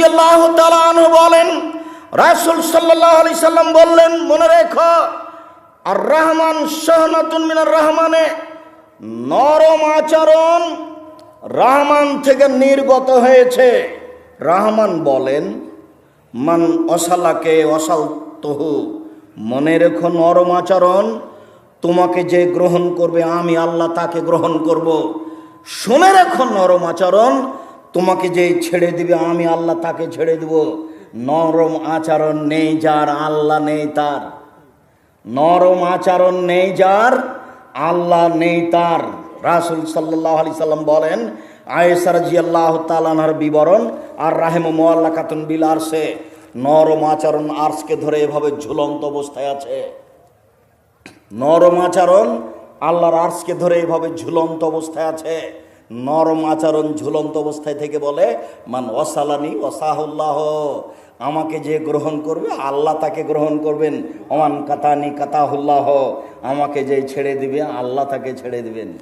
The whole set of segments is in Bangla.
রাজিয়াল্লাহ তালানহ বলেন, রাসুল সাল্লাহ আলি সাল্লাম বললেন, মনে রেখো আর রহমান সহনাতুন মিনার রহমানে নরম আচরণ রহমান থেকে নির্গত হয়েছে। রহমান বলেন, মান অসালাকে অসাল তহু মনে রেখো নরম আচরণ তোমাকে যে গ্রহণ করবে, আমি আল্লাহ তাকে গ্রহণ করব। শুনে রেখো নরম আচরণ তোমাকে যে ছেড়ে দিবে, আমি আল্লাহ তাকে ছেড়ে দেব। নরম আচরণ নেই যার, আল্লাহ নেই তার। নরম আচরণ নেই যার, আল্লাহ নেই তার। রাসুল সাল্লাহ আলি সাল্লাম বলেন আয়েসার জি আল্লাহ তালানার বিবরণ, আর রাহেম মোয়াল্লা কাতুন বিল আরসে নরম আচরণ আর্সকে ধরে এভাবে ঝুলন্ত অবস্থায় আছে। নরম আচরণ আল্লাহর আর্সকে ধরে এভাবে ঝুলন্ত অবস্থায় আছে। নরম আচরণ ঝুলন্ত অবস্থায় থেকে বলে, মান ওসালানি ওসাহুল্লাহ আমাকে যে গ্রহণ করবে, আল্লাহ তাকে গ্রহণ করবেন। অমান কাতানি কাতাহুল্লাহ। আমাকে যে ছেড়ে দিবে, আল্লাহ তাকে ছেড়ে দিবেন।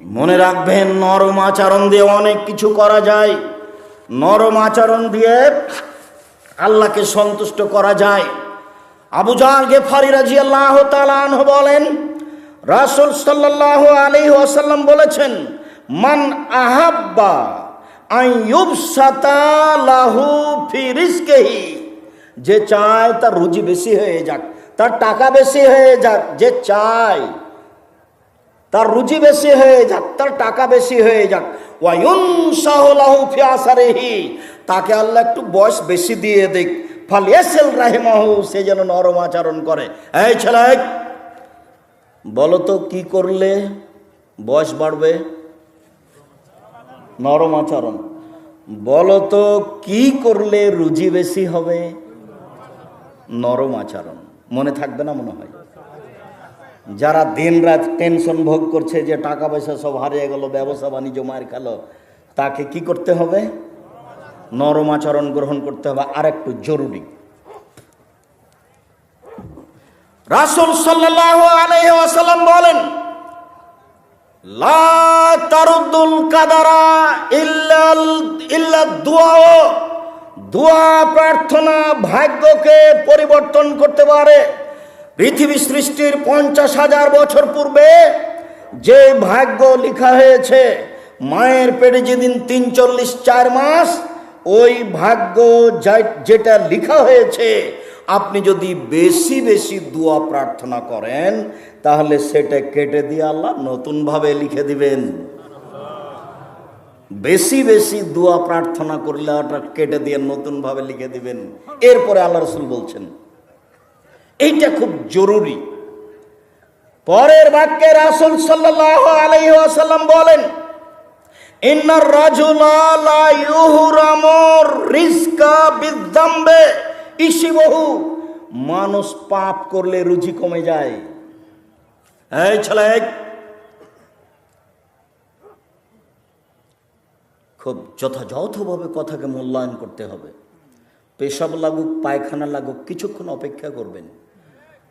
মনে রাখবেন, নরম আচরণ দিয়ে অনেক কিছু করা যায়। নরম আচরণ দিয়ে আল্লাহকে সন্তুষ্ট করা যায়। আবু জাহাল গেফারি রাজি আল্লাহ বলেন রাসুল সাল্লাহ আলী ওয়াসাল্লাম বলেছেন, মান আহাব্বা লাহু যে চায় তার রুজি বেশি হয়ে যাক, তার টাকা বেশি হয়ে যাক, যে চায় তার রুজি বেশি হয়ে যাক, তার টাকা বেশি হয়ে যাক। ওয়ায়ুন সাহলাহু তাকে আল্লাহ একটু বয়স বেশি দিয়ে দিক। ফালিয়াসেল রাহিমাহু, সে যেন নরম আচরণ করে। এই ছেলে বলো তো কি করলে বয়স বাড়বে? নরম আচরণ। বলো তো কি করলে রুজি বেশি হবে? নরম আচরণ। মনে থাকবে না মনে হয়। যারা দিন রাত টেনশন ভোগ করছে যে টাকা পয়সা সব হারিয়ে গেল ব্যবসা বাণিজ্য মায়ের খেলো তাকে কি করতে হবে? নরম আচরণ গ্রহণ করতে হবে। আর একটু জরুরি। রাসুল আলাইসাল্লাম বলেন তারুদ্দুল কাদারা ইল্লা প্রার্থনা ভাগ্যকে পরিবর্তন করতে পারে। পৃথিবী সৃষ্টির পঞ্চাশ হাজার বছর পূর্বে যে ভাগ্য লেখা হয়েছে, মায়ের পেটে যেদিন তিন চল্লিশ চার মাস, ওই ভাগ্য যেটা লেখা হয়েছে আপনি যদি বেশি বেশি দোয়া প্রার্থনা করেন, তাহলে সেটা কেটে দিয়ে আল্লাহ নতুনভাবে লিখে দিবেন। বেশি বেশি দোয়া প্রার্থনা করলে ওটা কেটে দিয়ে নতুনভাবে লিখে দিবেন। এরপরে আল্লাহ রসুল বলছেন, এইটা খুব জরুরি। পরের বাক্যে রাসুল সাল্লাহ আলাইহি ওয়াসাল্লাম বলেন, ইন্নার রাজুলা লা ইউহরামুর রিজকা বিদ্দাম্বে ইসিবহু মানুষ পাপ করলে রুচি কমে যায়। ছেলে, খুব যথাযথভাবে কথাকে মূল্যায়ন করতে হবে। পেশাব লাগুক, পায়খানা লাগুক, কিছুক্ষণ অপেক্ষা করবেন।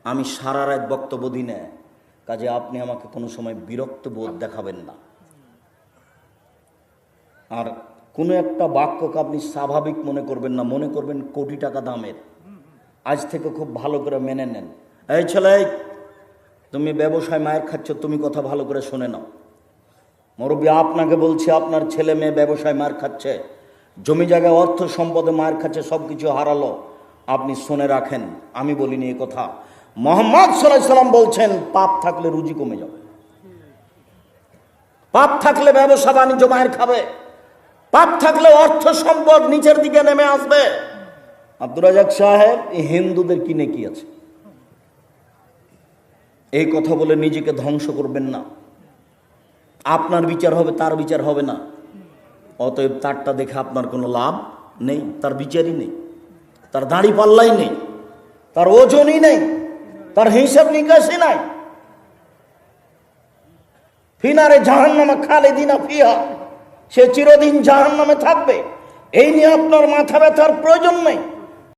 আমি সারা রাত বক্তব্য দিই না, কাজে আপনি আমাকে কোনো সময় বিরক্ত বোধ দেখাবেন না। আর কোনো একটা বাক্যকে আপনি স্বাভাবিক মনে করবেন না, মনে করবেন কোটি টাকা দামের। আজ থেকে খুব ভালো করে মেনে নেন। এই ছেলে, তুমি ব্যবসায় মায়ের খাচ্ছ, তুমি কথা ভালো করে শুনে নাও। মুরব্বী, আপনাকে বলছি, আপনার ছেলে মেয়ে ব্যবসায় মার খাচ্ছে, জমি জায়গায় অর্থ সম্পদে মার খাচ্ছে সব কিছু হারালো, আপনি শুনে রাখেন, আমি বলিনি এই কথা। মোহাম্মদ সাল্লাম বলছেন, পাপ থাকলে রুজি কমে যাবে। পাপ থাকলে ব্যবসা বাণিজ্য মায়ের খাবে। পাপ থাকলে অর্থ সম্পদ নিচের দিকে নেমে আসবে। আব্দুর রাজাক সাহেব, এই হিন্দুদের কিনে কি আছে? এই কথা বলে নিজেকে ধ্বংস করবেন না। আপনার বিচার হবে, তার বিচার হবে না। অতএব তারটা দেখে আপনার কোনো লাভ নেই, তার বিচারই নেই, তার দাড়ি পাল্লাই নেই, তার ওজনই নেই, তার হিসাব নিকাশই নাই। ফিনারে জাহান নামে খালে দিনা ফিহা। সে চিরদিন জাহান নামে থাকবে। এই নিয়ে আপনার মাথা ব্যথার প্রয়োজন নেই।